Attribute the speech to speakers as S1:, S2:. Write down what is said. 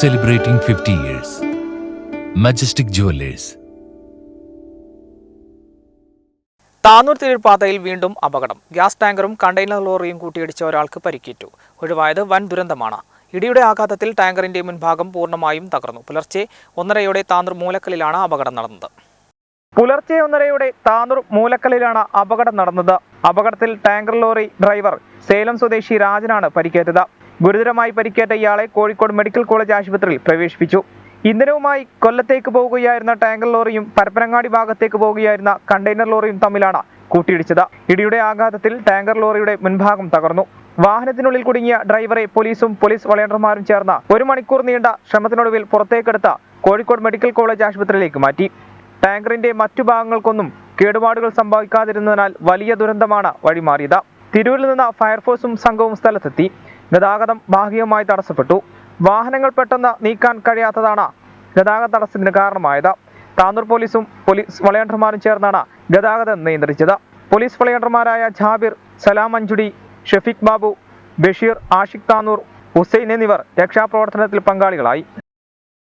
S1: celebrating fifty years majestic jewellers
S2: Tanur തിരുപ്പാതയിൽ വീണ്ടും അപകടം ഗ്യാസ് ടാങ്കറും കണ്ടെയ്നർ ലോറിയും കൂട്ടിയിടിച്ച ഒരാൾക്ക് പരിക്കേറ്റു ഒഴിവായത് വൻ ദുരന്തമാണ് ഇടിയുടെ ആഘാതത്തിൽ ടാങ്കറിന്റെ മുൻഭാഗം പൂർണ്ണമായും തകർന്നു പുലർച്ചെ ഒന്നരയോടെ താന്നൂർ മൂലക്കലിലാണ് അപകടം നടന്നത്
S3: പുലർച്ചെ ഒന്നരയോടെ താന്നൂർ മൂലക്കലിലാണ് അപകടം നടന്നത് അപകടത്തിൽ ടാങ്കർ ലോറി ഡ്രൈവർ സേലം സ്വദേശി രാജനാണ് പരിക്കേറ്റത് ഗുരുതരമായി പരിക്കേറ്റ ഇയാളെ കോഴിക്കോട് മെഡിക്കൽ കോളേജ് ആശുപത്രിയിൽ പ്രവേശിപ്പിച്ചു ഇന്ധനവുമായി കൊല്ലത്തേക്ക് പോവുകയായിരുന്ന ടാങ്കർ ലോറിയും പരപ്പനങ്ങാടി ഭാഗത്തേക്ക് പോവുകയായിരുന്ന കണ്ടെയ്നർ ലോറിയും തമ്മിലാണ് കൂട്ടിയിടിച്ചത് ഇടിയുടെ ആഘാതത്തിൽ ടാങ്കർ ലോറിയുടെ മുൻഭാഗം തകർന്നു വാഹനത്തിനുള്ളിൽ കുടുങ്ങിയ ഡ്രൈവറെ പോലീസും പോലീസ് വളയണ്ടർമാരും ചേർന്ന് ഒരു മണിക്കൂർ നീണ്ട ശ്രമത്തിനൊടുവിൽ പുറത്തേക്കെടുത്ത കോഴിക്കോട് മെഡിക്കൽ കോളേജ് ആശുപത്രിയിലേക്ക് മാറ്റി ടാങ്കറിന്റെ മറ്റു ഭാഗങ്ങൾക്കൊന്നും കേടുപാടുകൾ സംഭവിക്കാതിരുന്നതിനാൽ വലിയ ദുരന്തമാണ് വഴിമാറിയത് തിരൂരിൽ നിന്ന് ഫയർഫോഴ്സും സംഘവും സ്ഥലത്തെത്തി ഗതാഗതം ഭാഗികമായി തടസ്സപ്പെട്ടു വാഹനങ്ങൾ പെട്ടെന്ന് നീക്കാൻ കഴിയാത്തതാണ് ഗതാഗത തടസ്സത്തിന് കാരണമായത് താന്നൂർ പോലീസും പോലീസ് വളയണ്ടർമാരും ചേർന്നാണ് ഗതാഗതം നിയന്ത്രിച്ചത് പോലീസ് വളയണ്ടർമാരായ ജാബിർ സലാം അഞ്ചുടി ഷെഫിക് ബാബു ബഷീർ ആഷിഖ് താന്നൂർ ഹുസൈൻ എന്നിവർ രക്ഷാപ്രവർത്തനത്തിൽ പങ്കാളികളായി